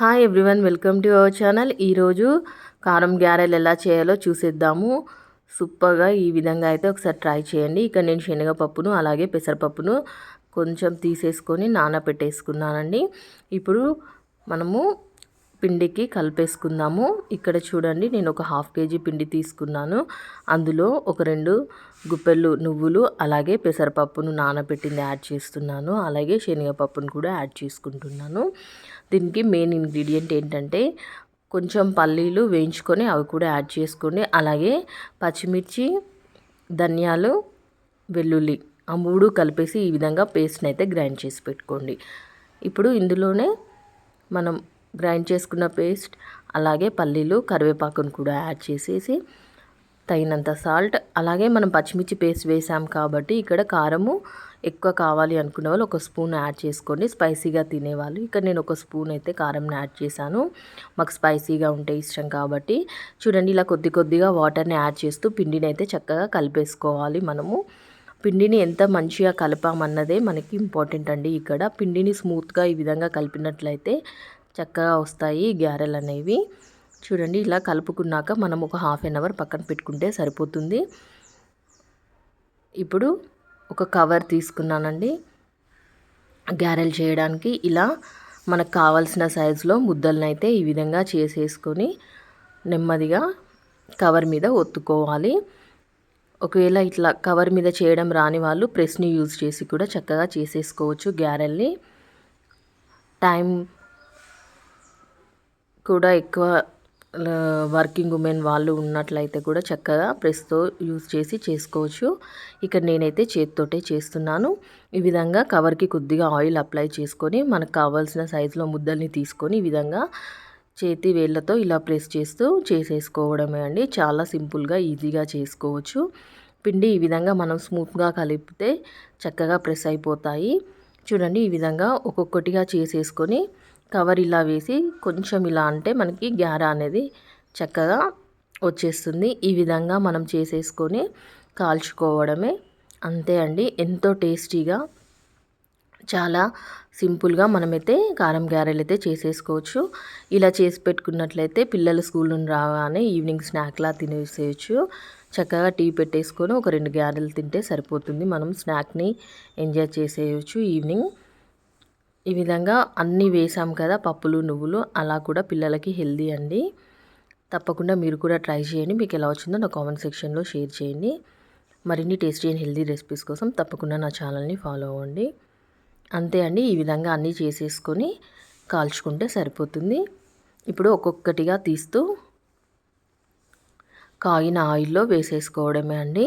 Hi everyone welcome to our channel ఈరోజు కారం గ్యారెలు ఎలా చేయాలో చూసేద్దాము. సూపర్గా ఈ విధంగా అయితే ఒకసారి ట్రై చేయండి. ఇక్కడ నేను శనగపప్పును అలాగే పెసరపప్పును కొంచెం తీసేసుకొని నానబెట్టేసుకున్నానండి ఇప్పుడు మనము పిండికి కలిపేసుకుందాము. ఇక్కడ చూడండి నేను ఒక హాఫ్ కేజీ పిండి తీసుకున్నాను. అందులో ఒక రెండు గుప్పెళ్ళు నువ్వులు అలాగే పెసరపప్పును నానబెట్టింది యాడ్ చేస్తున్నాను. అలాగే శనగపప్పును కూడా యాడ్ చేసుకుంటున్నాను. దీనికి మెయిన్ ఇంగ్రీడియంట్ ఏంటంటే కొంచెం పల్లీలు వేయించుకొని అవి కూడా యాడ్ చేసుకోండి. అలాగే పచ్చిమిర్చి ధనియాలు వెల్లుల్లి ఆ మూడు కలిపేసి ఈ విధంగా పేస్ట్ని అయితే గ్రైండ్ చేసి పెట్టుకోండి. ఇప్పుడు ఇందులోనే మనం గ్రైండ్ చేసుకున్న పేస్ట్ అలాగే పల్లీలు కరివేపాకును కూడా యాడ్ చేసేసి తగినంత సాల్ట్ అలాగే మనం పచ్చిమిర్చి పేస్ట్ వేసాం కాబట్టి ఇక్కడ కారము ఎక్కువ కావాలి అనుకునే వాళ్ళు ఒక స్పూన్ యాడ్ చేసుకోండి. స్పైసీగా తినేవాళ్ళు ఇక్కడ నేను ఒక స్పూన్ అయితే కారంని యాడ్ చేశాను. మాకు స్పైసీగా ఉంటే ఇష్టం కాబట్టి. చూడండి ఇలా కొద్ది కొద్దిగా వాటర్ని యాడ్ చేస్తూ పిండిని అయితే చక్కగా కలిపేసుకోవాలి మనము. పిండిని ఎంత మంచిగా కలపామన్నదే మనకి ఇంపార్టెంట్ అండి. ఇక్కడ పిండిని స్మూత్గా ఈ విధంగా కలిపినట్లయితే చక్కగా వస్తాయి గారెలు అనేవి. చూడండి ఇలా కలుపుకున్నాక మనం ఒక హాఫ్ అన్ అవర్ పక్కన పెట్టుకుంటే సరిపోతుంది. ఇప్పుడు ఒక కవర్ తీసుకున్నానండి. గ్యారెల్ చేయడానికి ఇలా మనకు కావాల్సిన సైజులో ముద్దలను అయితే ఈ విధంగా చేసేసుకొని నెమ్మదిగా కవర్ మీద ఒత్తుకోవాలి. ఒకవేళ ఇట్లా కవర్ మీద చేయడం రాని వాళ్ళు ప్రెస్ని యూజ్ చేసి కూడా చక్కగా చేసేసుకోవచ్చు గ్యారెల్ని టైం కూడా ఎక్కువ వర్కింగ్ ఉమెన్ వాళ్ళు ఉన్నట్లయితే కూడా చక్కగా ప్రెస్తో యూజ్ చేసి చేసుకోవచ్చు. ఇక్కడ నేనైతే చేతితోటే చేస్తున్నాను. ఈ విధంగా కవర్కి కొద్దిగా ఆయిల్ అప్లై చేసుకొని మనకు కావాల్సిన సైజులో ముద్దల్ని తీసుకొని ఈ విధంగా చేతి వేళ్ళతో ఇలా ప్రెస్ చేస్తూ చేసేసుకోవడమే అండి. చాలా సింపుల్గా ఈజీగా చేసుకోవచ్చు. పిండి ఈ విధంగా మనం స్మూత్గా కలిపితే చక్కగా ప్రెస్ అయిపోతాయి. చూడండి ఈ విధంగా ఒక్కొక్కటిగా చేసేసుకొని కవర్ ఇలా వేసి కొంచెం ఇలా అంటే మనకి గ్యార అనేది చక్కగా వచ్చేస్తుంది. ఈ విధంగా మనం చేసేసుకొని కాల్చుకోవడమే. అంతే అండి. ఎంతో టేస్టీగా చాలా సింపుల్గా మనమైతే కారం గ్యారెలు అయితే చేసేసుకోవచ్చు. ఇలా చేసి పెట్టుకున్నట్లయితే పిల్లలు స్కూల్ నుండి రాగానే ఈవినింగ్ స్నాక్లా తినేసేయచ్చు. చక్కగా టీ పెట్టేసుకొని ఒక రెండు గ్యారెలు తింటే సరిపోతుంది. మనం స్నాక్ని ఎంజాయ్ చేసేయచ్చు ఈవినింగ్. ఈ విధంగా అన్నీ వేసాం కదా పప్పులు నువ్వులు అలా కూడా పిల్లలకి హెల్దీ అండి. తప్పకుండా మీరు కూడా ట్రై చేయండి. మీకు ఎలా వచ్చిందో నా కామెంట్ సెక్షన్లో షేర్ చేయండి. మరిన్ని టేస్టీ అండ్ హెల్దీ రెసిపీస్ కోసం తప్పకుండా నా ఛానల్ని ఫాలో అవ్వండి. అంతే అండి ఈ విధంగా అన్నీ చేసేసుకొని కాల్చుకుంటే సరిపోతుంది. ఇప్పుడు ఒక్కొక్కటిగా తీస్తూ కాగిన ఆయిల్లో వేసేసుకోవడమే అండి.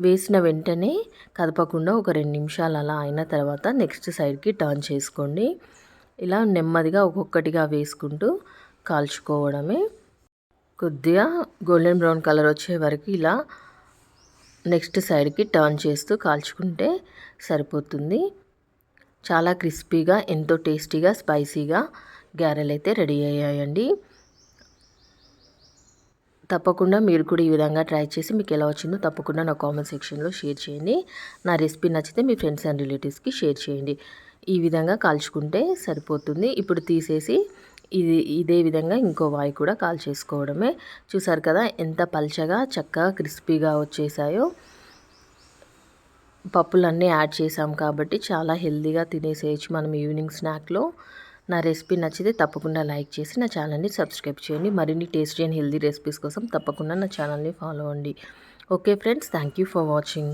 వేసిన వెంటనే కదపకుండా ఒక రెండు నిమిషాలు అలా అయిన తర్వాత నెక్స్ట్ సైడ్కి టర్న్ చేసుకోండి. ఇలా నెమ్మదిగా ఒక్కొక్కటిగా వేసుకుంటూ కాల్చుకోవడమే. కొద్దిగా గోల్డెన్ బ్రౌన్ కలర్ వచ్చే వరకు ఇలా నెక్స్ట్ సైడ్కి టర్న్ చేస్తూ కాల్చుకుంటే సరిపోతుంది. చాలా క్రిస్పీగా ఎంతో టేస్టీగా స్పైసీగా గ్యారెలు అయితే రెడీ అయ్యాయండి. తప్పకుండా మీరు కూడా ఈ విధంగా ట్రై చేసి మీకు ఎలా వచ్చిందో తప్పకుండా నా కామెంట్ సెక్షన్లో షేర్ చేయండి. నా రెసిపీ నచ్చితే మీ ఫ్రెండ్స్ అండ్ రిలేటివ్స్కి షేర్ చేయండి. ఈ విధంగా కాల్చుకుంటే సరిపోతుంది. ఇప్పుడు తీసేసి ఇది ఇదే విధంగా ఇంకో వాయి కూడా కాల్ చేసుకోవడమే చూసారు కదా ఎంత పల్చగా చక్కగా క్రిస్పీగా వచ్చేసాయో. పప్పులన్నీ యాడ్ చేసాం కాబట్టి చాలా హెల్తీగా తినేసేయచ్చు మనం ఈవినింగ్ స్నాక్లో. నా రెసిపీ నచ్చితే తప్పకుండా లైక్ చేసి నా ఛానల్ని సబ్స్క్రైబ్ చేయండి. మరిన్ని టేస్టీ అండ్ హెల్దీ రెసిపీస్ కోసం తప్పకుండా నా ఛానల్ని ఫాలో అవ్వండి. Okay friends thank you for watching.